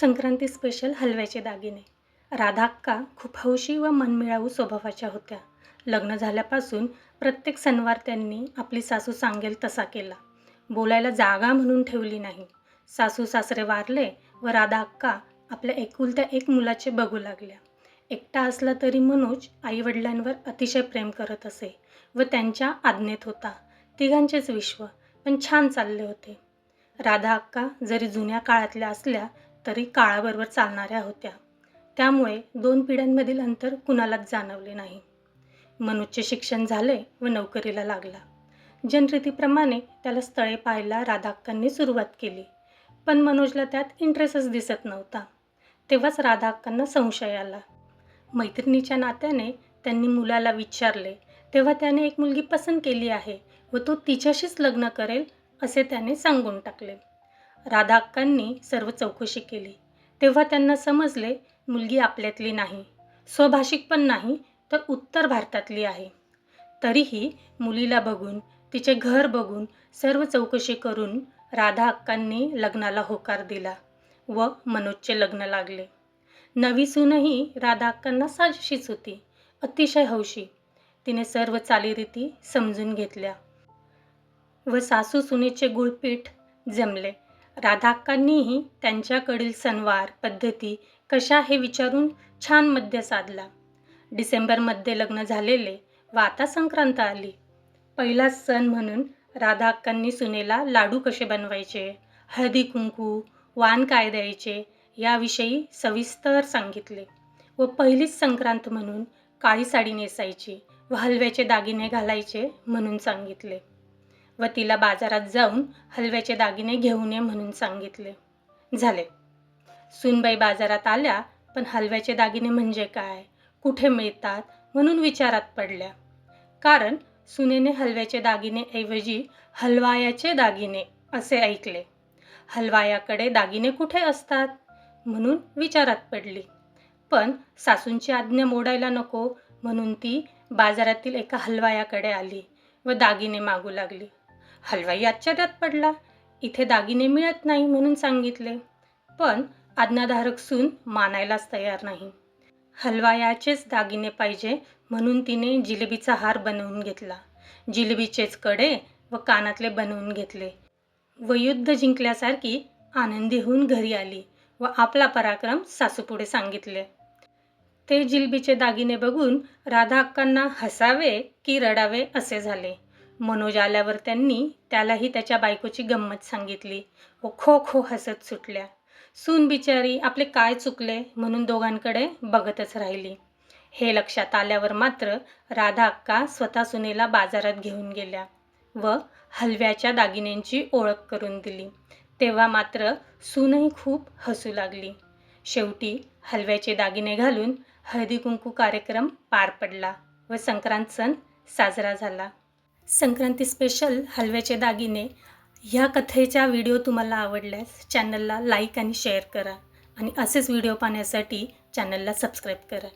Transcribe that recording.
Sankranti special हलव्याचे दागिने. राधा अक्का खूप हौशी व मनमिळावू स्वभावाच्या होत्या. लग्न झाल्यापासून प्रत्येक सणवार त्यांनी आपली सासू सांगेल तसा केला. बोलायला जागा म्हणून ठेवली नाही. सासू सासरे वारले व राधा अक्का आपल्या एकुलत्या एक मुलाचे बघू लागल्या. एकटा असला तरी मनोज आईवडिलांवर अतिशय प्रेम करत असे व त्यांच्या आज्ञेत होता. तिघांचेच विश्व पण छान चालले होते. राधा अक्का जरी जुन्या काळातल्या असल्या तरी काळाबरोबर चालणाऱ्या होत्या. त्यामुळे दोन पिढ्यांमधील अंतर कुणालाच जाणवले नाही. मनोजचे शिक्षण झाले व नोकरीला लागला. जनरीतीप्रमाणे त्याला स्थळे पाहायला राधाक्कांनी सुरुवात केली. पण मनोजला त्यात इंटरेस्टच दिसत नव्हता. तेव्हाच राधाक्कांना संशय आला. मैत्रिणीच्या नात्याने त्यांनी मुलाला विचारले तेव्हा त्याने एक मुलगी पसंत केली आहे व तो तिच्याशीच लग्न करेल? असे त्याने सांगून टाकले. राधा अक्कांनी सर्व चौकशी केली. तेव्हा त्यांना समजले मुलगी आपल्यातली नाही स्वभाषिक पण नाही तर उत्तर भारतातली आहे. तरीही मुलीला बघून तिचे घर बघून सर्व चौकशी करून राधा अक्कांनी लग्नाला होकार दिला व मनोजचे लग्न लागले. नवी सूनही राधा अक्कांना साजशीच होती अतिशय हौशी. तिने सर्व चालीरीती समजून घेतल्या व सासू सुनेचे गुळपीठ जमले. राधाक्कांनीही त्यांच्याकडील सणवार पद्धती कशा हे विचारून छान मध्य साधला. डिसेंबरमध्ये लग्न झालेले व आता संक्रांत आली. पहिला सण म्हणून राधाक्कांनी सुनेला लाडू कसे बनवायचे हळदी कुंकू वाण काय द्यायचे याविषयी सविस्तर सांगितले व पहिलीच संक्रांत म्हणून काळी साडी नेसायची व हलव्याचे दागिने घालायचे म्हणून सांगितले. व तिला बाजारात जाऊन हलव्याचे दागिने घेऊन ये म्हणून सांगितले. झाले. सुनबाई बाजारात आल्या पण हलव्याचे दागिने म्हणजे काय कुठे मिळतात म्हणून विचारात पडल्या. कारण सुनेने हलव्याचे दागिने ऐवजी हलवायाचे दागिने असे ऐकले. हलवायाकडे दागिने कुठे असतात? म्हणून विचारात पडली. पण सासूंची आज्ञा मोडायला नको म्हणून ती बाजारातील एका हलवायाकडे आली व दागिने मागू लागली. हलवाई आश्चर्यात पडला. इथे दागिने मिळत नाही म्हणून सांगितले. पण आज्ञाधारक सून मानायलाच तयार नाही. हलवायाचेच दागिने पाहिजे म्हणून तिने जिलेबीचा हार बनवून घेतला. जिलेबीचेच कडे व कानातले बनवून घेतले. व युद्ध जिंकल्यासारखी आनंदी होऊन घरी आली व आपला पराक्रम सासूपुढे सांगितले. ते जिलबीचे दागिने बघून राधाक्कांना हसावे की रडावे असे झाले. मनोज आल्यावर त्यांनी त्यालाही त्याच्या बायकोची गंमत सांगितली. व खो खो हसत सुटल्या. सून बिचारी आपले काय चुकले म्हणून दोघांकडे बघतच राहिली. हे लक्षात आल्यावर मात्र राधा अक्का स्वतः सुनेला बाजारात घेऊन गेल्या व हलव्याच्या दागिन्यांची ओळख करून दिली. तेव्हा मात्र सूनही खूप हसू लागली. शेवटी हलव्याचे दागिने घालून हळदी कुंकू कार्यक्रम पार पडला व संक्रांत सण साजरा झाला. संक्रांती स्पेशल हलव्याचे दागिने. ह्या कथेचा व्हिडिओ तुम्हाला आवडल्यास चॅनलला लाईक आणि शेअर करा. आणि असेच व्हिडिओ पाहण्यासाठी चॅनलला सबस्क्राईब करा.